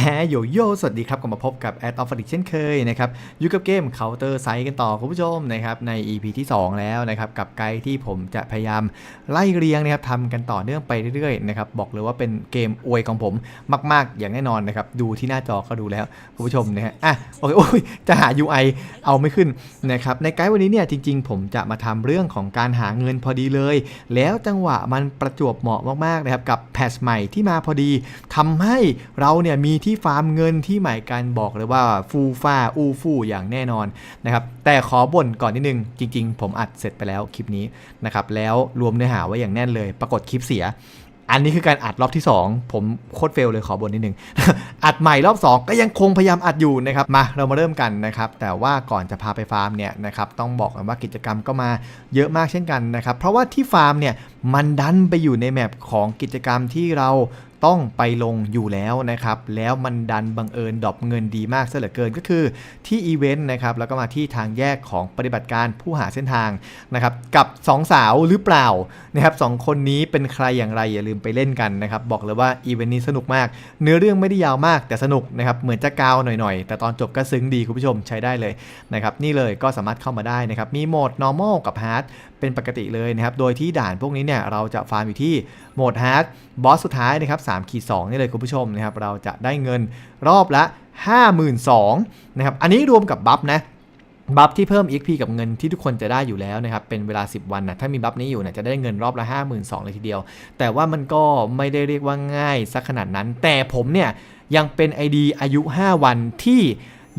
แอโยโย่สวัสดีครับกลับมาพบกับแอดออฟฟิเช่นเคยนะครับอยู่กับเกม Counter s i กันต่อคุณผู้ชมนะครับใน EP ที่ 2 แล้วนะครับกับไกด์ที่ผมจะพยายามไล่เรียงนะครับทำกันต่อเนื่องไปเรื่อยๆนะครับบอกเลยว่าเป็นเกมอวยของผมมาก ๆ อย่างแน่นอนนะครับดูที่หน้าจอก็ดูแล้วคุณผู้ชมนะฮะอะโอเคโอ้ยจะหา UI เอาไม่ขึ้นนะครับในไกด์วันนี้เนี่ยจริง ๆ ผมจะมาทำเรื่องของการหาเงินพอดีเลย แล้วจังหวะมันประจวบเหมาะมากๆนะครับกับแพทชใหม่ที่มาพอดีทำให้เราเนี่ยมีที่ที่ฟาร์มเงินที่ใหม่กันบอกเลยว่าฟูฟ้าอูฟู่อย่างแน่นอนนะครับแต่ขอบ่นก่อนนิดนึง จริง ๆ ผมอัดเสร็จไปแล้วคลิปนี้นะครับแล้วรวมเนื้อหาไว้อย่างแน่นเลย ปรากฏคลิปเสีย อันนี้คือการอัดรอบที่ 2 ผมโคตรเฟลเลยขอบ่นนิดนึง อัดใหม่รอบ 2 ก็ยังคงพยายามอัดอยู่นะครับมาเรามาเริ่มกันนะครับแต่ว่าก่อนจะพาไปฟาร์มเนี่ยนะครับต้องบอกกันว่ากิจกรรมก็มาเยอะมากเช่นกันนะครับเพราะว่าที่ฟาร์มเนี่ยมันดันไปอยู่ในแมปของกิจกรรมที่เราต้องไปลงอยู่แล้วนะครับ แล้วมันดันบังเอิญดอปเงินดีมากซะเหลือเกินก็คือที่อีเวนต์นะครับ แล้วก็มาที่ทางแยกของปฏิบัติการผู้หาเส้นทางนะครับ กับสองสาวหรือเปล่านะครับสองคนนี้เป็นใครอย่างไรอย่าลืมไปเล่นกันนะครับ บอกเลยว่าอีเวนต์นี้สนุกมาก เนื้อเรื่องไม่ได้ยาวมากแต่สนุกนะครับ เหมือนจะกาวหน่อยๆ แต่ตอนจบก็ซึ้งดีคุณผู้ชมใช้ได้เลยนะครับ นี่เลยก็สามารถเข้ามาได้นะครับ มีโหมด normal กับ hard เป็นปกติเลยนะครับ โดยที่ด่านพวกนี้เนี่ยเราจะฟาร์มอยู่ที่โหมดฮาร์ดบอสสุดท้ายนะครับ3ขีด2นี่เลยคุณผู้ชมนะครับเราจะได้เงินรอบละ 52,000นะครับอันนี้รวมกับบัฟนะบัฟที่เพิ่ม XP กับเงินที่ทุกคนจะได้อยู่แล้วนะครับ เป็นเวลา 10 วันนะถ้ามีบัฟนี้อยู่เนี่ยจะได้เงินรอบละ 52,000เลยทีเดียว แต่ว่ามันก็ไม่ได้เรียกว่าง่ายสักขนาดนั้น แต่ผมเนี่ยยังเป็น ID อายุ 5 วันที่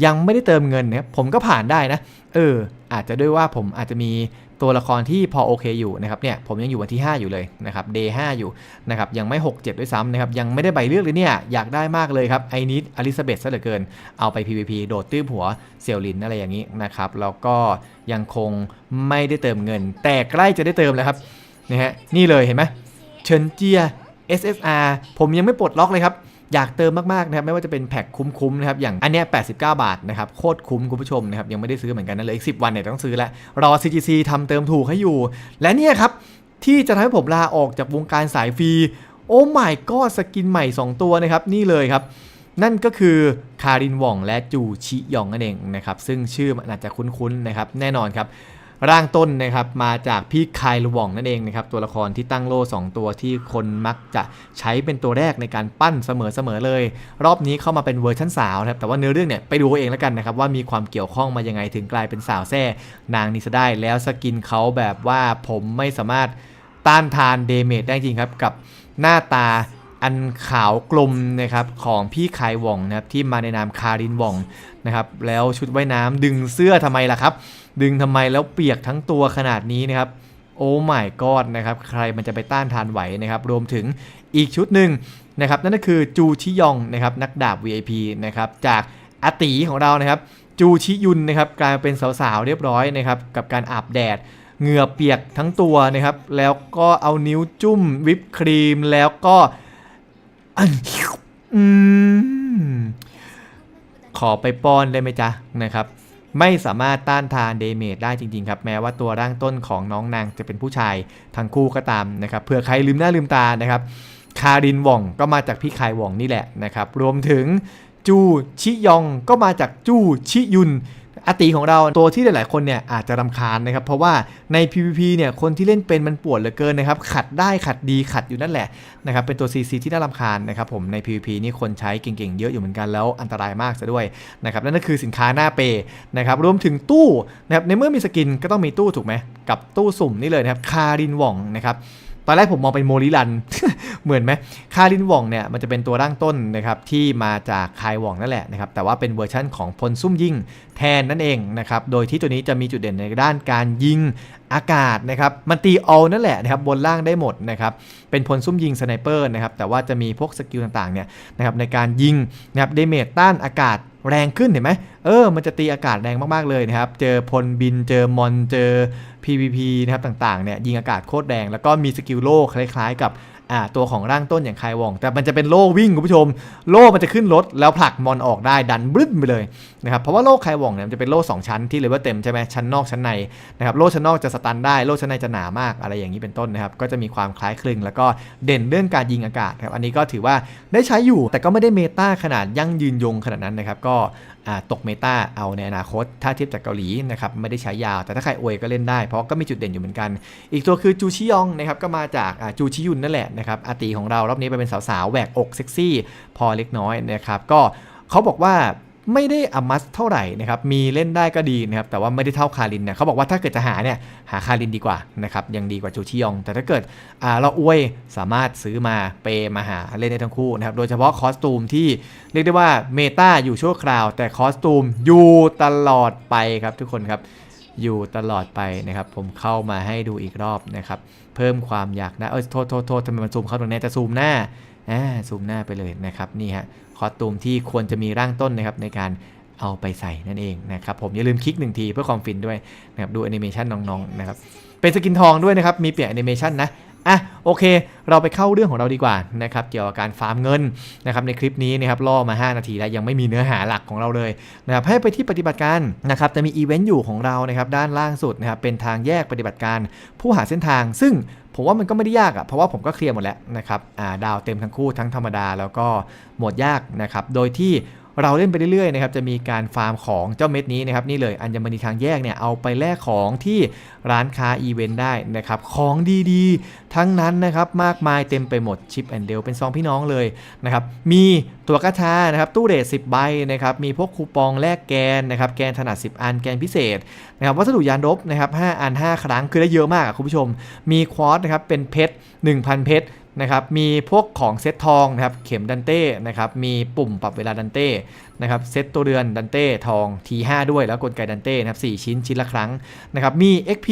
ยังไม่ได้เติมเงินนะครับผมก็ผ่านได้นะ เออ อาจจะด้วยว่าผมอาจจะมี ตัวละครที่พอโอเคอยู่นะครับเนี่ยผมยังอยู่วันที่ 5 อยู่เลยนะครับ day 5อยู่นะครับยังไม่ 6 7 ด้วยซ้ำนะครับยังไม่ได้ใบเลือกเลยเนี่ยอยากได้มากเลยครับไอนิดอลิซาเบธซะเหลือเกิน เอาไป PVP โดดตื้มหัวเซียวลินอะไรอย่างนี้นะครับแล้วก็ยังคงไม่ได้เติมเงิน แต่ใกล้จะได้เติมแล้วครับนะฮะนี่เลยเห็นไหมเชิญเจีย SSR ผมยังไม่ปลดล็อกเลยครับ อยากเติมมากๆนะครับไม่ว่าจะเป็นแพ็คคุ้มๆนะครับอย่างอันเนี้ย89 บาทนะครับโคตรคุ้มคุณผู้ชมนะครับยังไม่ได้ซื้อเหมือนกันนะเลยอีก10 วันเนี่ยต้องซื้อแล้วรอ CGC ทำเติมถูกให้อยู่ และเนี่ยครับที่จะทำให้ผมลาออกจากวงการสายฟรีโอ้ my god สกินใหม่ 2 ตัวนะครับนี่เลยครับนั่นก็คือคารินว่องและจูชิยองนั่นเองนะครับซึ่งชื่อมันอาจจะคุ้นๆนะครับแน่นอนครับ ร่างต้นนะครับมาจากพี่คายลวองนั่นเองนะครับตัวละครที่ตั้งโล่2ตัวที่คนมักจะใช้เป็นตัวแรกในการปั้นเสมอๆเลย รอบนี้เข้ามาเป็นเวอร์ชันสาวนะครับแต่ว่าเนื้อเรื่องเนี่ยไปดูเองแล้วกันนะครับว่ามีความเกี่ยวข้องมายังไงถึงกลายเป็นสาวแท้นางนิสได้แล้วสกินเขาแบบว่าผมไม่สามารถต้านทานเดเมจได้จริงครับกับหน้าตา อันขาวกลมนะครับของพี่คายว่องนะครับที่มาในนามคารินว่องนะครับแล้วชุดว่ายน้ำดึงเสื้อทำไมล่ะครับ ดึงทำไมแล้วเปียกทั้งตัวขนาดนี้นะครับโอ้ my god นะครับใครมันจะไปต้านทานไหวนะครับรวมถึงอีกชุดหนึ่งนะครับนั่นก็คือจูชิยองนะครับนักดาบ VIP นะครับจากอาตีของเรานะครับจูชิยุนนะครับกลายเป็นสาวๆเรียบร้อยนะครับกับการอาบแดดเหงื่อเปียกทั้งตัวนะครับแล้วก็เอานิ้วจุ้มวิปครีมแล้วก็ อืมขอไปป้อนได้ไหมจ๊ะนะครับ ไม่สามารถต้านทานเดเมจได้จริง ๆ ครับ แม้ว่าตัวร่างต้นของน้องนางจะเป็นผู้ชายทั้งคู่ก็ตามนะครับเผื่อใครลืมหน้าลืมตานะครับ คารินว่องก็มาจากพี่คายว่องนี่แหละนะครับ รวมถึงจูชิยองก็มาจากจูชิยุน อตีของเราตัวที่หลาย ๆ คนเนี่ยอาจจะรำคาญนะครับ เพราะว่าใน PVP เนี่ยคนที่เล่นเป็นมันปวดเหลือเกินนะครับ ขัดได้ขัดดีขัดอยู่นั่นแหละนะครับ เป็นตัว CC ที่น่ารำคาญนะครับผมใน PVP นี่คนใช้เก่ง ๆ เยอะอยู่เหมือนกันแล้วอันตรายมากซะด้วยนะครับนั่นก็คือสินค้าหน้าเปนะครับรวมถึงตู้นะครับในเมื่อมีสกินก็ต้องมีตู้ถูกไหมกับตู้สุ่มนี่เลยนะครับคารินว่องนะครับ ตอนแรกผมมองเป็นโมลิลัน เหมือนไหมคารินว่องเนี่ยมันจะเป็นตัวร่างต้นนะครับที่มาจากคายว่องนั่นแหละนะครับแต่ว่าเป็นเวอร์ชั่นของพลซุ่มยิงแทนนั่นเองนะครับโดยที่ตัวนี้จะมีจุดเด่นในด้านการยิงอากาศนะครับมันตีเอานั่นแหละนะครับบนล่างได้หมดนะครับเป็นพลซุ่มยิงสไนเปอร์นะครับแต่ว่าจะมีพวกสกิลต่างๆเนี่ยนะครับในการยิงนะครับเดเมจต้านอากาศ แรงขึ้นเห็นไหมเออ มันจะตีอากาศแรงมากๆเลยนะครับ เจอพลบิน เจอมอน เจอ PVP นะครับต่างๆเนี่ยยิงอากาศโคตรแรง แล้วก็มีสกิลโล่คล้ายๆ กับ อ่าตัวของร่างต้นอย่างไควอง แต่มันจะเป็นโล่วิ่งคุณผู้ชม โล่มันจะขึ้นรถแล้วผลักมอนออกได้ดันบึ้นไปเลยนะครับเพราะว่าโล่ไควองเนี่ยมันจะเป็นโล่สองชั้นที่เลเวลเต็มใช่ไหมชั้นนอกชั้นในนะครับโล่ชั้นนอกจะสตันได้โล่ชั้นในจะหนามากอะไรอย่างนี้เป็นต้นนะครับก็จะมีความคล้ายคลึงแล้วก็เด่นเรื่องการยิงอากาศครับอันนี้ก็ถือว่าได้ใช้อยู่แต่ก็ไม่ได้เมตาขนาดยั่งยืนยงขนาดนั้นนะครับก็ ตกเมตาเอาในอนาคต ถ้าเทียบจากเกาหลีนะครับไม่ได้ใช้ยาว แต่ถ้าใครอวยก็เล่นได้เพราะก็มีจุดเด่นอยู่เหมือนกัน อีกตัวคือจูชิยองนะครับก็มาจากจูชิยุนนั่นแหละนะครับอาตีของเรารอบนี้ไปเป็นสาวๆแหวกอกเซ็กซี่ พอเล็กน้อยนะครับก็เขาบอกว่า ไม่ได้อมัสเท่าไหร่นะครับมีเล่นได้ก็ดีนะครับแต่ว่าไม่ได้เท่าคารินเนี่ยเขาบอกว่าถ้าเกิดจะหาเนี่ยหาคารินดีกว่านะครับยังดีกว่าจูชิยอง แต่ถ้าเกิดเราอวยสามารถซื้อมาเปย์มาหาเล่นได้ทั้งคู่นะครับโดยเฉพาะคอสตูมที่เรียกได้ว่าเมตาอยู่ชั่วคราว แต่คอสตูมอยู่ตลอดไปครับทุกคนครับอยู่ตลอดไปนะครับ ผมเข้ามาให้ดูอีกรอบนะครับ เพิ่มความอยากได้เออโทษโทษโทษทำไมมันซูมเข้าตรงนี้จะซูมหน้าอ่าซูมหน้าไปเลยนะครับนี่ฮะ คอสตูมที่ควรจะมีร่างต้นนะครับในการเอาไปใส่นั่นเองนะครับผมอย่าลืมคลิกหนึ่งทีเพื่อความฟินด้วยนะครับดูแอนิเมชันน้องๆนะครับเป็นสกินทองด้วยนะครับมีเปลี่ยนแอนิเมชันนะ อะโอเค เราไปเข้าเรื่องของเราดีกว่านะครับเกี่ยวกับการฟาร์มเงินนะครับในคลิปนี้นะครับล่อมา 5 นาทีแล้วยังไม่มีเนื้อหาหลักของเราเลยนะครับให้ไปที่ปฏิบัติการนะครับจะมีอีเวนต์อยู่ของเรานะครับด้านล่างสุดนะครับเป็นทางแยกปฏิบัติการผู้หาเส้นทาง ซึ่งผมว่ามันก็ไม่ได้ยากอะ่ะเพราะว่าผมก็เคลียร์หมดแล้วนะครับอ่าดาวเต็มทั้งคู่ทั้งธรรมดาแล้วก็โหมดยากนะครับโดยที่ เราเล่นไปเรื่อยๆนะครับจะมีการฟาร์มของเจ้าเม็ดนี้นะครับนี่เลยอัญมณีทางแยกเนี่ยเอาไปแลกของที่ร้านค้าอีเวนต์ได้นะครับของดีๆ ทั้งนั้นนะครับมากมายเต็มไปหมดชิปแอนเดลเป็นซองพี่น้องเลยนะครับมี ตัวกระชานะครับตู้เรท10 ใบนะครับมีพวกคูปองแลกแกนนะครับแกนถนัด 10 อันแกนพิเศษนะครับวัสดุยานรบนะครับ5อัน 5 ครั้งคือได้เยอะมากคุณผู้ชม มีควอตนะครับเป็นเพชร 1,000 เพชรนะครับมีพวกของเซตทองนะครับเข็มดันเต้นะครับมีปุ่มปรับเวลาดันเต้นะครับเซตตัวเรือนดันเต้ทอง T5 ด้วยแล้วกลไกดันเต้นะครับ4ชิ้นชิ้นละครั้งนะครับมี XP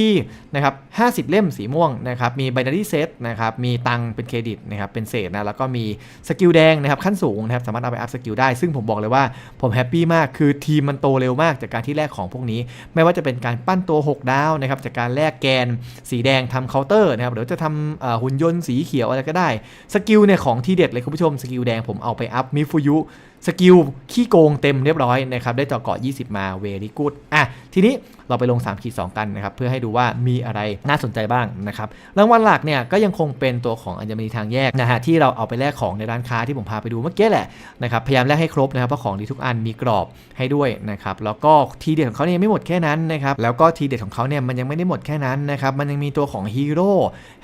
นะครับ50 เล่มสีม่วงนะครับมี binary set นะครับมีตังเป็นเครดิตนะครับเป็นเศษนะแล้วก็มีสกิลแดงนะครับขั้นสูงนะครับสามารถเอาไปอัพสกิลได้ ซึ่งผมบอกเลยว่าผมแฮปปี้มากคือทีมมันโตเร็วมากจากการที่แลกของพวกนี้ ไม่ว่าจะเป็นการปั้นตัว 6 ดาวนะครับจากการแลกแกนสีแดงทำเคาน์เตอร์นะครับหรือจะทำหุ่นยนต์สีเขียวอะไรก็ได้สกิลเนี่ยของทีเด็ดเลยคุณผู้ชมสกิลแดงผมเอาไปอัพมิฟูยุสกิลขี้โกงเต็มเรียบร้อยนะครับได้เจาะเกาะ 20 มาเวรี่กูดอะทีนี้เราไปลง3ขีด2กันนะครับเพื่อให้ดูว่ามีอะไรน่าสนใจบ้างนะครับรางวัลหลักเนี่ยก็ยังคงเป็นตัวของอัญมณีทางแยกนะฮะที่เราเอาไปแลกของในร้านค้าที่ผมพาไปดูเมื่อกี้แหละนะครับพยายามแลกให้ครบนะครับเพราะของดีทุกอันมีกรอบให้ด้วยนะครับแล้วก็ทีเด็ดของเขาเนี่ยไม่หมดแค่นั้นนะครับแล้วก็ทีเด็ดของเขาเนี่ยมันยังไม่ได้หมดแค่นั้นนะครับมันยังมีตัวของฮีโร่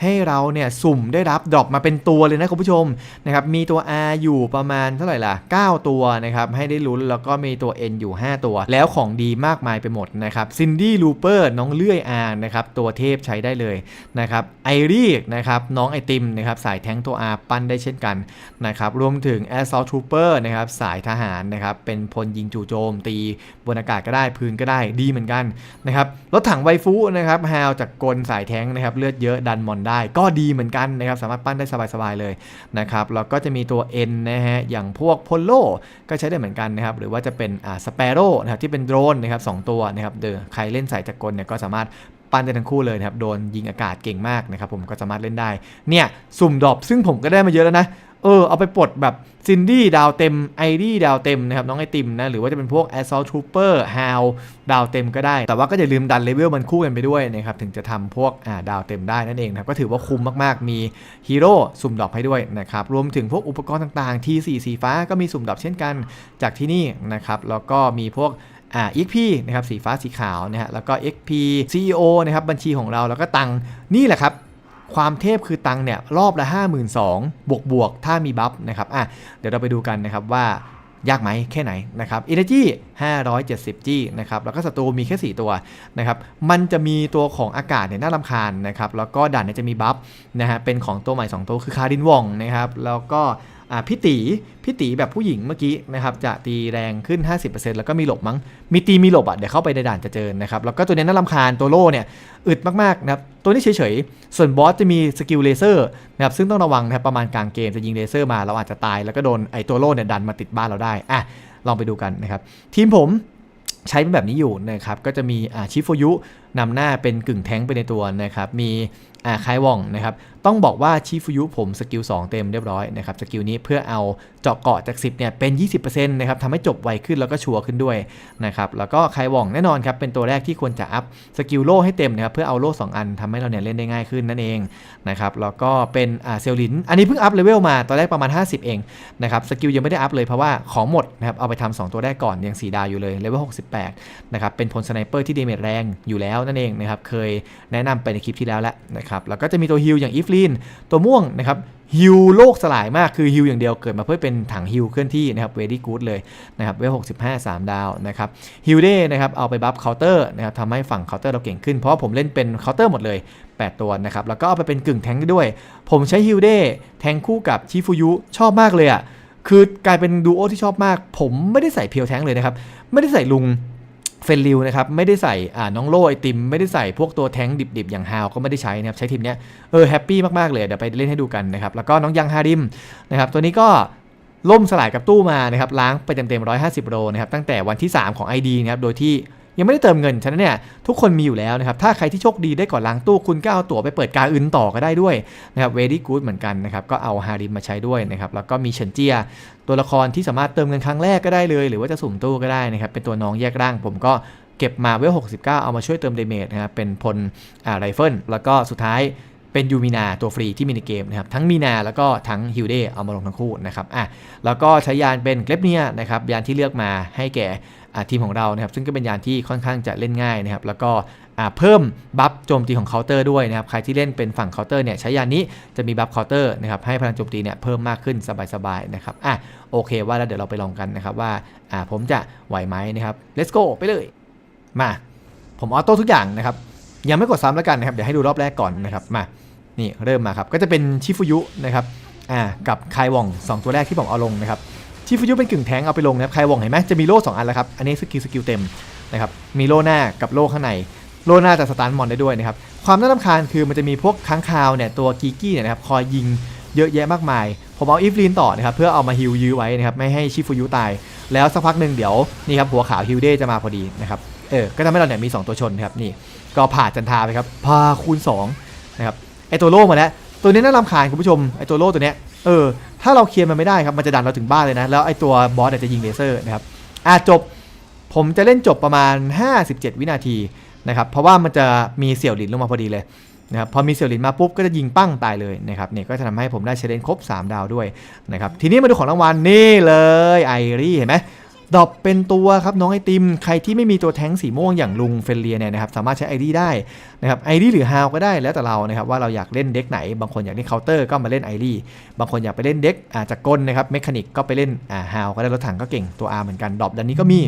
ให้เราเนี่ยสุ่มได้รับดรอปมาเป็นตัวเลยนะคุณผู้ชมนะครับมีตัว R อยู่ประมาณเท่าไหร่ล่ะ9ตัวนะครับให้ได้ลุ้นแล้วก็มีตัว N อยู่ 5 ตัว แล้วของดีมากมายไปหมดนะครับซินดี้ลูเปอร์น้องเลื่อย R นะครับตัวเทพใช้ได้เลยนะครับไอรีกนะครับน้องไอติมนะครับสายแท้งตัว R ปั้นได้เช่นกันนะครับรวมถึง Assault Trooper นะครับสายทหารนะครับเป็นพลยิงจู่โจม ตีบนอากาศก็ได้พื้นก็ได้ดีเหมือนกันนะครับรถถังไวฟูนะครับฮาวจากกลสายแท้งนะครับเลือดเยอะดันมอนได้ก็ดีเหมือนกันนะครับสามารถปั้นได้สบายๆเลยนะครับแล้วก็จะมีตัว N นะฮะอย่างพวกพลโลก็ใช้ได้เหมือนกันนะครับ หรือว่าจะเป็นสเปโร่นะครับที่เป็นโดรนนะครับสองตัวนะครับเดอใครเล่นสายจักกลเนี่ยก็สามารถปั้นได้ทั้งคู่เลยนะครับ โดนยิงอากาศเก่งมากนะครับผมก็สามารถเล่นได้ เนี่ย สุ่มดอบซึ่งผมก็ได้มาเยอะแล้วนะ เออเอาไปปลดแบบซินดี้ดาวเต็มไอดี้ดาวเต็มนะครับน้องไอติมนะหรือว่าจะเป็นพวก Assault Trooper h o w ดาวเต็มก็ได้ แต่ว่าก็อย่าลืมดันเลเวลมันคู่กันไปด้วยนะครับถึงจะทำพวกาดาวเต็มได้นั่นเองนะครับก็ถือว่าคุ้มมากๆ มีฮีโร่สุ่มดรอปให้ด้วยนะครับรวมถึงพวกอุปกรณ์ต่างๆ T4 สีฟ้าก็มีสุ่มดรอปเช่นกันจากที่นี่นะครับแล้วก็มีพวกอ่า XP นะครับสีฟ้าสีขาวนะฮะแล้วก็ XP CEO นะครับบัญชีของเราแล้วก็ตังนี่แหละครับ ความเทพคือตังเนี่ยรอบละ 52,000บวกบวกถ้ามีบัฟนะครับอะเดี๋ยวเราไปดูกันนะครับว่ายากไหมแค่ไหนนะครับ Energy 570 G นะครับ แล้วก็ศัตรูมีแค่ 4 ตัวนะครับ มันจะมีตัวของอากาศเนี่ยน่าลำคาญนะครับ แล้วก็ด่านเนี่ยจะมีบัฟนะฮะ เป็นของตัวใหม่ 2 ตัวคือคารินวองนะครับ แล้วก็ พี่ตีพี่ตีแบบผู้หญิงเมื่อกี้นะครับจะตีแรงขึ้น 50%แล้วก็มีหลบมั้งมีตีมีหลบอะเดี๋ยวเข้าไปในด่านจะเจอนะครับแล้วก็ตัวนี้น่ารำคาญตัวโล่เนี่ยอึดมากๆนะครับตัวนี้เฉยๆ ส่วนบอสจะมีสกิลเลเซอร์นะครับซึ่งต้องระวังนะครับประมาณกลางเกมจะยิงเลเซอร์มาเราอาจจะตายแล้วก็โดนไอ้ตัวโล่เนี่ยดันมาติดบ้านเราได้อะลองไปดูกันนะครับทีมผมใช้เป็นแบบนี้อยู่นะครับก็จะมีอ่าชิฟโฟยุ นำหน้าเป็นกึ่งแท้งไปในตัวนะครับ มีอาคายว่องนะครับ ต้องบอกว่าชิฟุยุผมสกิล2เต็มเรียบร้อยนะครับ สกิลนี้เพื่อเอาเจาะเกาะจาก 10เนี่ยเป็น 20%นะครับทำให้จบไวขึ้นแล้วก็ชัวร์ขึ้นด้วยนะครับ แล้วก็คายว่องแน่นอนครับ เป็นตัวแรกที่ควรจะอัพสกิลโล่ให้เต็มนะครับ เพื่อเอาโล่2อันทำให้เราเนี่ยเล่นได้ง่ายขึ้นนั่นเองนะครับ แล้วก็เป็นเซลลิน อันนี้เพิ่งอัพเลเวลมาตอนแรกประมาณ 50 เองนะครับ สกิลยังไม่ได้อัพเลยเพราะว่าของหมดนะครับ เอาไปทำสองตัวแรกก่อนยังสีดาวอยู่เลยเลเวล68นะครับ เป็นพลสไนเปอร์ที่เดเมจแรงอยู่แล้วนั่นเองนะครับเคยแนะนำไปในคลิปที่แล้วแล้วนะครับแล้วก็จะมีตัวฮิลอย่างอีฟลีนตัวม่วงนะครับฮิลโลกสลายมากคือฮิลอย่างเดียวเกิดมาเพื่อเป็นถังฮิลเคลื่อนที่นะครับเวดี้กู๊ดเลยนะครับเวล65 3ดาวนะครับฮิลเด้นะครับเอาไปบัฟเคาน์เตอร์นะครับทำให้ฝั่งเคาน์เตอร์เราเก่งขึ้น เพราะผมเล่นเป็นเคาน์เตอร์หมดเลย 8 ตัวนะครับแล้วก็เอาไปเป็นกึ่งแทงด้วย ผมใช้ฮิลเด้แทงคู่กับชิฟูยุชอบมากเลยอะ่ะคือกลายเป็นดูโอที่ชอบมาก ผมไม่ได้ใส่เพียวแทงเลยนะครับ ไม่ได้ใส่ลุง เฟนลิวนะครับไม่ได้ใส่อ่าน้องโล่ไอติม ไม่ได้ใส่พวกตัวแท้งดิบๆ อย่างฮาวก็ไม่ได้ใช้นะครับใช้ทีมเนี้ยเออแฮปปี้มากๆเลยเดี๋ยวไปเล่นให้ดูกันนะครับแล้วก็น้องยังฮาริมนะครับตัวนี้ก็ล่มสลายกับตู้มานะครับล้างไปเต็มๆ150 โลนะครับตั้งแต่วันที่ 3 ของ ID นะครับโดยที่ ยังไม่ได้เติมเงิน ฉะนั้นเนี่ยทุกคนมีอยู่แล้วนะครับ ถ้าใครที่โชคดีได้ก่อนล้างตู้คุณก็เอาตั๋วไปเปิดการอื่นต่อก็ได้ด้วยนะครับเวดี้กู๊ดเหมือนกันนะครับ ก็เอาฮาริมมาใช้ด้วยนะครับ แล้วก็มีเฉินเจีย ตัวละครที่สามารถเติมเงินครั้งแรกก็ได้เลย หรือว่าจะสุ่มตู้ก็ได้นะครับ เป็นตัวน้องแยกร่าง ผมก็เก็บมาเวล69 เอามาช่วยเติมเดเมจนะครับ เป็นพลอ่าไรเฟิล แล้วก็สุดท้ายเป็นยูมินาตัวฟรีที่มีในเกมนะครับ ทั้งมีนาแล้วก็ทั้งฮิวเดเอามาลงทั้งคู่นะครับอะแล้วก็ใช้ยานเป็นเกลบเนียนะครับยานที่เลือกมาให้แก่อ่า ทีมของเรานะครับซึ่งก็เป็นยานที่ค่อนข้างจะเล่นง่ายนะครับแล้วก็เพิ่มบัฟโจมตีของเคาน์เตอร์ด้วยนะครับใครที่เล่นเป็นฝั่งเคาน์เตอร์เนี่ยใช้ยานนี้จะมีบัฟเคาน์เตอร์นะครับให้พลังโจมตีเนี่ยเพิ่มมากขึ้นสบายๆนะครับอะโอเคว่าแล้วเดี๋ยวเราไปลองกันนะครับว่าอ่าผมจะไหวไหมนะครับ let's go ไปเลย มา ผมออโต้ทุกอย่างนะครับยังไม่กดซ้ำแล้วกันนะครับเดี๋ยวให้ดูรอบแรกก่อนนะครับมานี่เริ่มมาครับก็จะเป็นชิฟุยุนะครับอ่ากับไควองสองตัวแรกที่ผมเอาลงนะครับ ชิฟุยุเป็นกึ่งแทงเอาไปลงนะครับไครวองเห็นไหมจะมีโล่สองอันแล้วครับ อันนี้สกิลสกิลเต็มนะครับมีโล่หน้ากับโล่ข้างใน โล่หน้าจะสตาร์ทมอนได้ด้วยนะครับความน่ารำคาญคือมันจะมีพวกค้างคาวเนี่ยตัวกีกี้เนี่ยนะครับคอยยิงเยอะแยะมากมาย ผมเอาอีฟลีนต่อนะครับเพื่อเอามาฮิลยื้อไว้นะครับไม่ให้ชิฟุยุตาย แล้วสักพักหนึ่งเดี๋ยวนี่ครับหัวขาวฮิลเดจะมาพอดีนะครับเออก็ทำให้เราเนี่ยมี 2 ตัวชนครับนี่ก็ผ่าจันทาไปครับพาคูณ2นะครับไอตัวโล่มาแล้วตัวนี้น่ารำคาญคุณผู้ชมไอตัวโล่ตัวเนี้ยเออ ถ้าเราเคลียร์มันไม่ได้ครับมันจะดันเราถึงบ้านเลยนะ แล้วไอตัวบอสเนี่ยจะยิงเลเซอร์นะครับอะจบผมจะเล่นจบประมาณ 57 วินาทีนะครับเพราะว่ามันจะมีเสี่ยวหลินลงมาพอดีเลยนะครับพอมีเสี่ยวหลินมาปุ๊บก็จะยิงปั้งตายเลยนะครับเนี่ยก็จะทำให้ผมได้เชเลนครบ 3 ดาวด้วยนะครับทีนี้มาดูของรางวัลนี่เลยไอรี่เห็นไหม ดอปเป็นตัวครับน้องไอติม ใครที่ไม่มีตัวแท้งสีม่วงอย่างลุงเฟลเลียเนี่ยนะครับสามารถใช้ไอดีได้นะครับไอดีหรือฮาวก็ได้แล้วแต่เรานะครับว่าเราอยากเล่นเด็กไหน บางคนอยากเล่นเคาน์เตอร์ก็มาเล่นไอดีบางคนอยากไปเล่นเด็กอาจากกลนะครับเมคานิกก็ไปเล่นอ่าฮาวก็ได้รถถังก็เก่งตัว R เหมือนกันดอปดันนี้ก็มี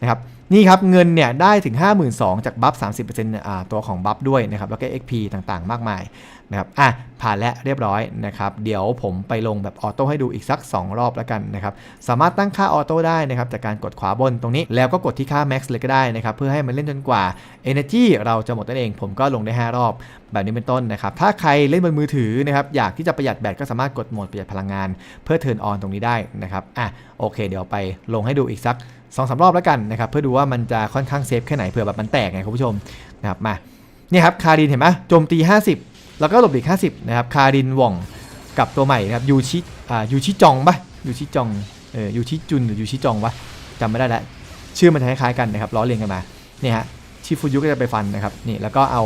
นะครับนี่ครับเงินเนี่ยได้ถึง 52,000จากบัฟ30%อ่าตัวของบัฟด้วยนะครับแล้วก็ XP ต่างๆ มากมาย นะครับอะผ่านแล้วเรียบร้อยนะครับ เดี๋ยวผมไปลงแบบออโต้ให้ดูอีกสัก 2 รอบแล้วกันนะครับสามารถตั้งค่าออโต้ได้นะครับจากการกดขวาบนตรงนี้ แล้วก็กดที่ค่า max เลยก็ได้นะครับเพื่อให้มันเล่นจนกว่า energy เราจะหมดนั่นเอง ผมก็ลงได้ 5 รอบแบบนี้เป็นต้นนะครับ ถ้าใครเล่นบนมือถือนะครับอยากที่จะประหยัดแบตก็สามารถกดโหมดประหยัดพลังงาน เพื่อ turn on ตรงนี้ได้นะครับอะโอเค เดี๋ยวไปลงให้ดูอีกสัก2อสรอบแล้วกันนะครับเพื่อดูว่ามันจะค่อนข้างเซฟแค่ไหนเผื่อแบบมันแตกไงคุณผู้ชมนะครับมาเนี่ยครับคารินเห็นไหมโจมตี 50 แล้วก็หลบหลีก50 นะครับ คารินว่องกับตัวใหม่นะครับยูชิอ่ายูชิจองปะยูชิจองเออยูชิจุนหรือยูชิจองวะจำไม่ได้แล้วชื่อมันจะคล้ายๆกันนะครับล้อเลียนกันมาเนี่ยฮะชิฟูยุก็จะไปฟันนะครับนี่แล้วก็เอา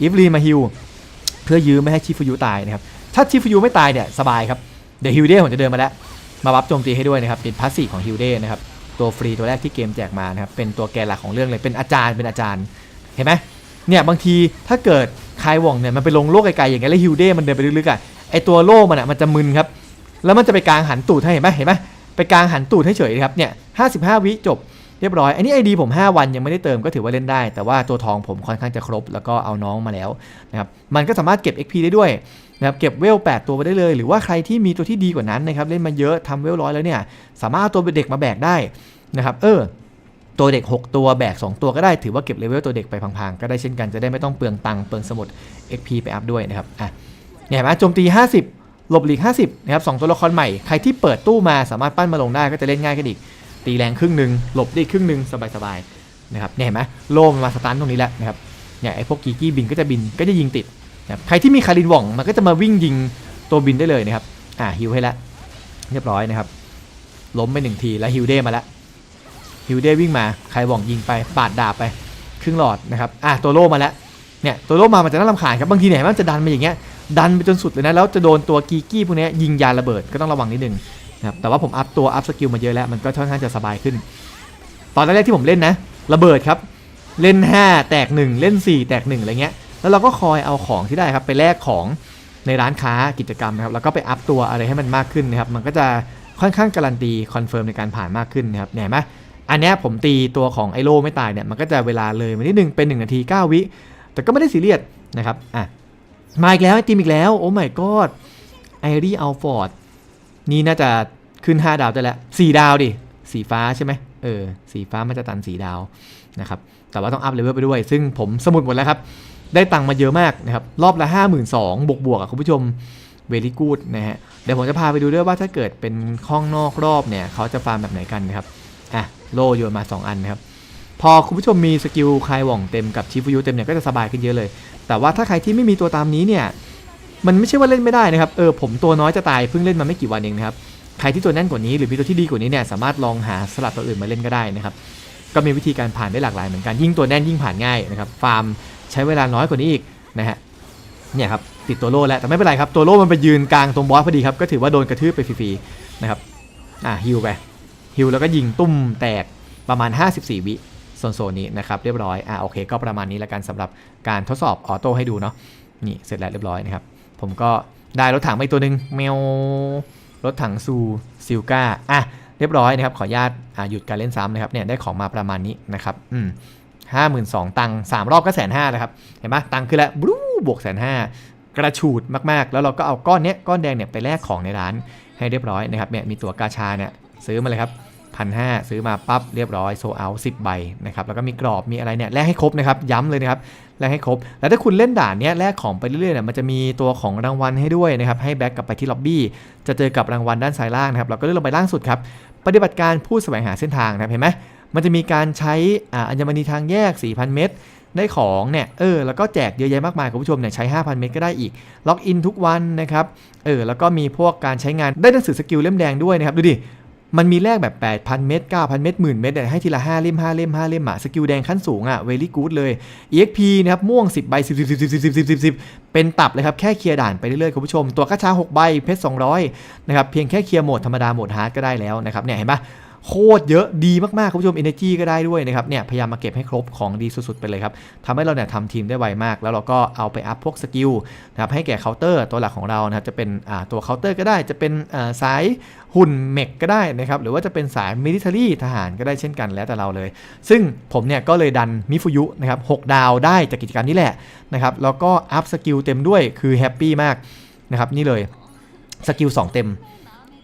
อีฟลีนมาฮิวเพื่อยื้อไม่ให้ชิฟูยุตายนะครับถ้าชิฟูยุไม่ตายเนี่ยสบายครับเดี๋ยวฮิวเด้ผมจะเดินมาแล้วมาบัฟโจมตีให้ด้วยนะครับเป็นพาสซีของฮิวเด้นะครับตัวฟรีตัวแรกที่เกมแจกมานะครับเป็นตัวแกนหลักของเรื่องเลยเป็นอาจารย์เป็นอาจารย์เห็นไหมเนี่ยบางทีถ้าเกิด คายว่องเนี่ยมันไปลงโลกไกลๆอย่างเงี้ยแล้วฮิวเด้มันเดินไปลึกๆอะไอตัวโล่มันอะมันจะมึนครับแล้วมันจะไปกลางหันตูดให้เห็นไหมเห็นไหมไปกลางหันตูดให้เฉยครับเนี่ย55วิจบเรียบร้อย อันนี้ไอดีผม 5 วันยังไม่ได้เติมก็ถือว่าเล่นได้ แต่ว่าตัวทองผมค่อนข้างจะครบ แล้วก็เอาน้องมาแล้วนะครับ มันก็สามารถเก็บ XP ได้ด้วยนะครับเก็บเวล 8 ตัวไปได้เลย หรือว่าใครที่มีตัวที่ดีกว่านั้นนะครับ เล่นมาเยอะทำเวลร้อยแล้วเนี่ย สามารถเอาตัวเด็กมาแบกได้นะครับ เออ ตัวเด็ก 6 ตัวแบก 2 ตัวก็ได้ถือว่าเก็บเลเวลตัวเด็กไปพังๆ ก็ได้เช่นกันจะได้ไม่ต้องเปลืองตังเปลืองสมุด XP ไปอัพด้วยนะครับอะเนี่ยเห็นไหมโจมตี 50 หลบหลีก 50 นะครับสองตัวละครใหม่ ใครที่เปิดตู้มาสามารถปั้นมาลงได้ก็จะเล่นง่ายขึ้นอีก ตีแรงครึ่งหนึ่งหลบได้ครึ่งหนึ่งสบายๆนะครับเนี่ยเห็นไหมโล่มันมาสตันตรงนี้แล้วนะครับเนี่ยไอ้พวกกีกี้บินก็จะบินก็จะยิงติดนะคใครที่มีคารินหว่องมันก็จะมาวิ่งยิงตัวบินได้เลยนะครับอ่าฮิวให้แล้วเรียบร้อยนะครับล้มไปหนึ่งทีแล้วฮิวเด้มาแล้ว ฮิวเด้วิ่งมาใครหว่องยิงไปปาดดาบไป ครึ่งหลอดนะครับอะตัวโล่มาแล้วเนี่ยตัวโล่มามันจะน่ารำคาญครับบางทีเนี่ยมันจะดันมาอย่างเงี้ยดันไปจนสุดเลยนะแล้วจะโดนตัวกีกี้พวกนี้ยิงยาระเบิดก็ต้องระวังนิดนึงนะครับแต่ว่าผมอัพตัวอัพสกิลมาเยอะแล้วมันก็ค่อนข้างจะสบายขึ้น ตอนแรกที่ผมเล่นนะ ระเบิดครับเล่น 5 แตก 1 เล่น 4 แตก 1 อะไรเงี้ย แล้วเราก็คอยเอาของที่ได้ครับ ไปแลกของในร้านค้ากิจกรรมนะครับ แล้วก็ไปอัพตัวอะไรให้มันมากขึ้นนะครับ มันก็จะค่อนข้างการันตีคอนเฟิร์มในการผ่านมากขึ้นนะครับเนี่ยเห็นไหม อันนี้ผมตีตัวของไอโลไม่ตายเนี่ยมันก็จะเวลาเลยมานิดนึงเป็น 1 นาที 9 วิ แต่ก็ไม่ได้ซีเรียสนะครับอะมาอีกแล้วไอติมอีกแล้ว โอ้ my god ไอรีอัลฟอร์ดนี่น่าจะขึ้น 5 ดาวได้แล้ว4ดาวดิสีฟ้าใช่ไหมเออสีฟ้ามันจะตันสีดาวนะครับแต่ว่าต้องอัพเลเวลไปด้วย ซึ่งผมสมุดหมดแล้วครับ ได้ตังค์มาเยอะมากนะครับรอบละ 5 2 0 0 0บวกบวกๆอะคุณผู้ชมเวลี่กูดนะฮะเดี๋ยวผมจะพาไปดูด้วยว่าถ้าเกิดเป็นข้องนอกรอบเนี่ยเขาจะฟาร์มแบบไหนกันนะครับ อะโลโยนมา 2 อันนะครับ พอคุณผู้ชมมีสกิลคลายหว่องเต็มกับชิฟูยุเต็มเนี่ยก็จะสบายขึ้นเยอะเลย แต่ว่าถ้าใครที่ไม่มีตัวตามนี้เนี่ยมันไม่ใช่ว่าเล่นไม่ได้นะครับเออผมตัวน้อยจะตายเพิ่งเล่นมาไม่กี่วันเองนะครับใครที่ตัวแน่นกว่านี้หรือมีตัวที่ดีกว่านี้เนี่ยสามารถลองหาสลับตัวอื่นมาเล่นก็ได้นะครับก็มีวิธีการผ่านได้หลากหลายเหมือนกันยิ่งตัวแน่นยิ่งผ่านง่ายนะครับฟาร์มใช้เวลาน้อยกว่านี้อีกนะฮะเนี่ยครับติดตัวโล่แล้วแต่ไม่เป็นไรครับตัวโล่มันไปยืนกลางตรงบอสพอดีครับก็ถือว่าโดนกระทืบไปฟรีๆนะครับอะฮิวไป ฮิวแล้วก็ยิงตุ้มแตกประมาณ 54 วิโซนๆนี้นะครับเรียบร้อยอะโอเค ก็ประมาณนี้แล้วกันสำหรับการทดสอบออโต้ให้ดูเนาะนี่เสร็จแล้วเรียบร้อยนะครับ ผมก็ได้รถถังมาอีกตัวหนึ่งแมวรถถังซูซิลกาอะเรียบร้อยนะครับ ขออนุญาตอะหยุดการเล่นซ้ำนะครับเนี่ยได้ของมาประมาณนี้นะครับอืมห้าหมื่นสองตังสามรอบก็แสนห้าแล้วครับ เห็นปะตังคือแล้วบลูบวกแสนห้ากระฉูดมากๆ แล้วเราก็เอาก้อนเนี้ยก้อนแดงเนี่ยไปแลกของในร้านให้เรียบร้อยนะครับเนี่ยมีตัวกาชาเนี่ยซื้อมาเลยครับ พันห้าซื้อมาปั๊บเรียบร้อยโซเอาสิบใบนะครับแล้วก็มีกรอบมีอะไรเนี่ยแลกให้ครบนะครับย้ำเลยนะครับแลกให้ครบ แล้วถ้าคุณเล่นด่านเนี้ยแลกของไปเรื่อยๆเนี่ยมันจะมีตัวของรางวัลให้ด้วยนะครับให้แบ็กกลับไปที่ล็อบบี้จะเจอกับรางวัลด้านซ้ายล่างนะครับเราก็เลื่อนลงไปล่างสุดครับปฏิบัติการผู้แสวงหาเส้นทางนะครับเห็นไหมมันจะมีการใช้อัญมณีทางแยก 4,000 เมตรได้ของเนี่ยเออแล้วก็แจกเยอะแยะมากมายคุณผู้ชมเนี่ยใช้ 5,000 เมตรก็ได้อีก ล็อกอินทุกวันนะครับเออแล้วก็มีพวกการใช้งานได้หนังสือสกิลเล่มแดงด้วยนะครับ ดูดิ มันมีแลกแบบ 8,000 เมตร9,000 เมตรหมื่นเมตรเนี่ยให้ทีละ 5 เล่ม 5 เล่ม 5 เล่มอะสกิลแดงขั้นสูงอะเวลี่กู๊ดเลย EXP นะครับ ม่วง 10 ใบ 10 10 10 10 10 10 10 10 เป็นตับเลยครับ แค่เคลียร์ด่านไปเรื่อยๆ คุณผู้ชม ตัวกระชา 6 ใบ เพชร 200 นะครับ เพียงแค่เคลียร์โหมดธรรมดา โหมดฮาร์ดก็ได้แล้วนะครับ เนี่ยเห็นปะ โคตรเยอะดีมากๆ คุณผู้ชม Energy ก็ได้ด้วยนะครับเนี่ยพยายามมาเก็บให้ครบของดีสุดๆ ไปเลยครับทำให้เราเนี่ยทำทีมได้ไวมาก แล้วเราก็เอาไปอัพพวกสกิลนะครับให้แก่เคาน์เตอร์ตัวหลักของเรานะครับจะเป็นตัวเคาน์เตอร์ก็ได้จะเป็นสายหุ่นเมกก็ได้นะครับหรือว่าจะเป็นสายมิลิเทอรี่ทหารก็ได้เช่นกันแล้วแต่เราเลย ซึ่งผมเนี่ยก็เลยดันมิฟุยุนะครับ6ดาวได้จากกิจกรรมนี้แหละนะครับแล้วก็อัพสกิลเต็มด้วยคือแฮปปี้มากนะครับนี่เลยสกิล2เต็ม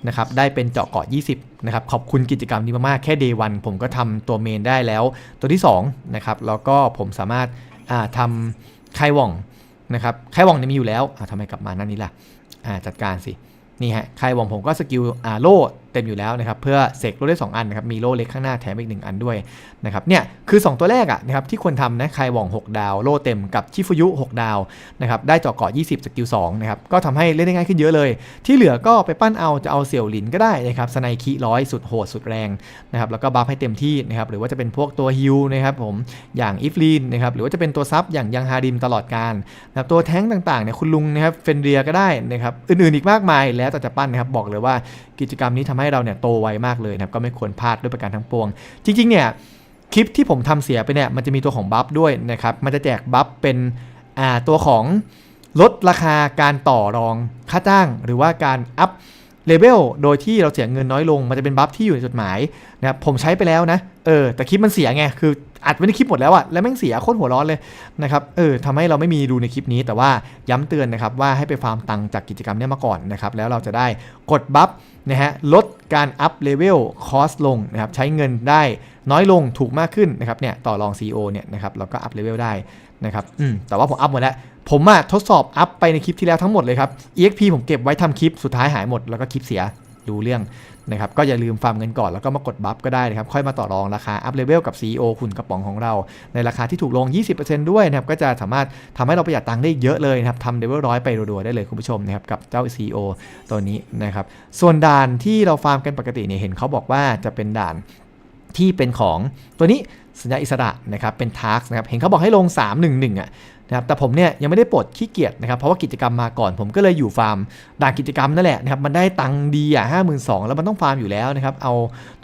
นะครับได้เป็นเจาะเกาะ 20 นะครับ ขอบคุณกิจกรรมนี้มากๆ แค่เดย์วันผมก็ทำตัวเมนได้แล้ว ตัวที่2นะครับแล้วก็ผมสามารถทำไขว่องนะครับไขว่องเนี่ยมีอยู่แล้วอ่าทำไมกลับมานั่นนี้ล่ะอ่าจัดการสินี่ฮะไขว่องผมก็สกิลอ่าโล่ เต็มอยู่แล้วนะครับเพื่อเสกโล่ได้ 2 อันนะครับมีโล่เล็กข้างหน้าแถมอีก 1 อันด้วยนะครับเนี่ยคือ 2 ตัวแรกอะนะครับที่ควรทำนะใครหวัง6 ดาว โล่เต็มกับชิฟุยุ 6 ดาวนะครับได้จาะเกาะ 20 สกิล2นะครับก็ทำให้เล่นได้ง่ายขึ้นเยอะเลย ที่เหลือก็ไปปั้นเอาจะเอาเสี่ยวหลินก็ได้นะครับสไนคีร้อยสุดโหดสุดแรงนะครับแล้วก็บัฟให้เต็มที่นะครับหรือว่าจะเป็นพวกตัวฮิลนะครับผมอย่างอิฟลีนนะครับหรือว่าจะเป็นตัวซับอย่างยังฮาดิมตลอดการนะครับตัวแท้งต่างๆเนี่ยคุณลุงนะครับเฟนเรียก็ได้นะครับอื่นๆอีกมากมายแล้วแต่จะปั้นนะครับบอกเลยว่ากิจกรรมนี้ทำใให้เราเนี่ยโตไวมากเลยนะครับก็ไม่ควรพลาดด้วยประการทั้งปวง จริงๆเนี่ยคลิปที่ผมทำเสียไปเนี่ยมันจะมีตัวของบัฟด้วยนะครับมันจะแจกบัฟเป็นอ่าตัวของลดราคาการต่อรองค่าจ้าง หรือว่าการอัพเลเวลโดยที่เราเสียเงินน้อยลง มันจะเป็นบัฟที่อยู่ในจดหมายนะครับผมใช้ไปแล้วนะเออแต่คลิปมันเสียไงคือ อัดไว้ในคลิปหมดแล้วอะแล้วแม่งเสียโคตรหัวร้อนเลยนะครับเออทำให้เราไม่มีดูในคลิปนี้ แต่ว่าย้ำเตือนนะครับว่าให้ไปฟาร์มตังค์จากกิจกรรมเนี้ยมาก่อนนะครับแล้วเราจะได้กดบัฟนะฮะลดการอัพเลเวลคอสลงนะครับใช้เงินได้น้อยลงถูกมากขึ้นนะครับเนี่ยต่อรอง CEO เนี่ยนะครับเราก็อัพเลเวลได้นะครับอืมแต่ว่าผมอัพหมดแล้วผมอะทดสอบอัพไปในคลิปที่แล้วทั้งหมดเลยครับ EXP ผมเก็บไว้ทำคลิปสุดท้ายหายหมดแล้วก็คลิปเสีย ดูเรื่องนะครับก็อย่าลืมฟาร์มเงินก่อนแล้วก็มากดบัฟก็ได้นะครับค่อยมาต่อรองราคาอัพเลเวลกับ CEO คุณกระป๋องของเรา ในราคาที่ถูกลง 20%ด้วยนะครับก็จะสามารถทำให้เราประหยัดตังค์ได้เยอะเลยนะครับทำเลเวลร้อยไปรัวๆได้เลยคุณผู้ชมนะครับกับเจ้า CEO ตัวนี้นะครับส่วนด่านที่เราฟาร์มกันปกติเนี่ยเห็นเขาบอกว่าจะเป็นด่านที่เป็นของตัวนี้สัญญาอิสระนะครับเป็นทาร์กนะครับเห็นเขาบอกให้ลง 311อะ นะครับแต่ผมเนี่ยยังไม่ได้ปลดขี้เกียจนะครับเพราะว่ากิจกรรมมาก่อน ผมก็เลยอยู่ฟาร์มด่านกิจกรรมนั่นแหละนะครับมันได้ตังค์ดีอะห้าหมื่นสองแล้วมันต้องฟาร์มอยู่แล้วนะครับเอา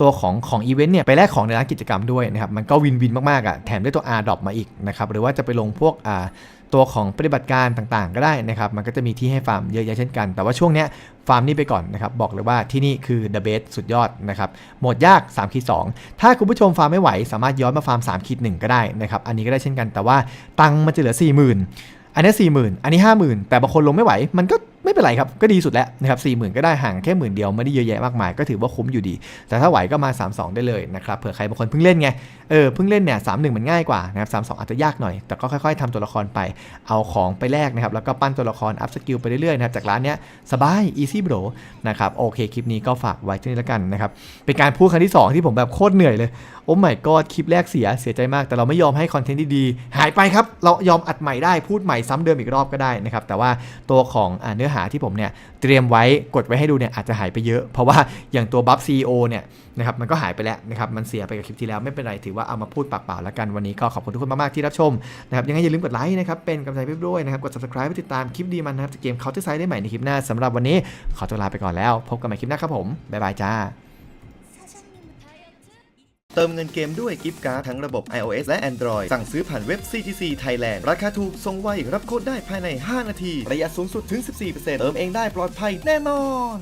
ตัวของของอีเวนต์เนี่ยไปแลกของในร้านกิจกรรมด้วยนะครับมันก็วินวินมากๆอะแถมได้ตัว R ดรอปมาอีกนะครับหรือว่าจะไปลงพวกอ่า ตัวของปฏิบัติการต่างๆ ก็ได้นะครับมันก็จะมีที่ให้ฟาร์มเยอะแยะเช่นกัน แต่ว่าช่วงเนี้ยฟาร์มนี่ไปก่อนนะครับบอกเลยว่าที่นี่คือ the best สุดยอดนะครับโหมดยาก3ขีด2ถ้าคุณผู้ชมฟาร์มไม่ไหว สามารถย้อนมาฟาร์ม3ขีด1ก็ได้นะครับอันนี้ก็ได้เช่นกันแต่ว่าตังมันจะเหลือ 40,000อันนี้40,000อันนี้ 50,000 แต่บางคนลงไม่ไหวมันก็ ไม่เป็นไรครับ ก็ดีสุดแล้วนะครับ40,000ก็ได้ห่างแค่หมื่นเดียวไม่ได้เยอะแยะมากมายก็ถือว่าคุ้มอยู่ดี แต่ถ้าไหวก็มา 32 ได้เลยนะครับเผื่อใครบางคนเพิ่งเล่นไงเออเพิ่งเล่นเนี่ย31มันง่ายกว่านะครับ32องอาจจะยากหน่อย แต่ก็ค่อยๆทำตัวละครไปเอาของไปแลกนะครับแล้วก็ปั้นตัวละครอัพสกิลไปเรื่อยๆนะครับจากร้านเนี้ยสบาย easy bro นะครับโอเคคลิปนี้ก็ฝากไว้ที่นี่แล้วกันนะครับเป็นการพูดครั้งที่ 2 ที่ผมแบบโคตรเหนื่อยเลยโอ้ my god คลิปแรกเสียเสียใจมาก แต่เราไม่ยอมให้คอนเทนต์ดีๆหายไปครับเรายอมอัดใหม่ได้พูดใหม่ซ้ำเดิมอีกรอบก็ได้นะครับแต่ว่าตัวของอเนื้อหาที่ผมเนี่ยเตรียมไว้กดไว้ให้ดูเนี่ยอาจจะหายไปเยอะ เพราะว่าอย่างตัวบัฟซีโอเนี่ยนะครับมันก็หายไปแล้วนะครับมันเสียไปกับคลิปที่แล้วไม่เป็นไรถือว่าเอามาพูดปากเปล่าแล้วกันวันนี้ก็ขอบคุณทุกคนมาก ๆ ที่รับชมนะครับยังไงอย่าลืมกดไลค์นะครับเป็นกำลังใจให้ด้วยนะครับกด subscribe เพื่อติดตามคลิปดีมันนะครับจากเกม Counter Strike ได้ใหม่ในคลิปหน้าสำหรับวันนี้ขอตัวลาไปก่อนแล้ว พบกันใหม่คลิปหน้าครับผมบ๊ายบายจ้า เติมเงินเกมด้วยกิฟต์การ์ดทั้งระบบ iOS และ Android สั่งซื้อผ่านเว็บ CTC Thailand ราคาถูก ทรงไว รับโค้ดได้ภายใน 5 นาทีระยะสูงสุดถึง 14%เติมเองได้ปลอดภัยแน่นอน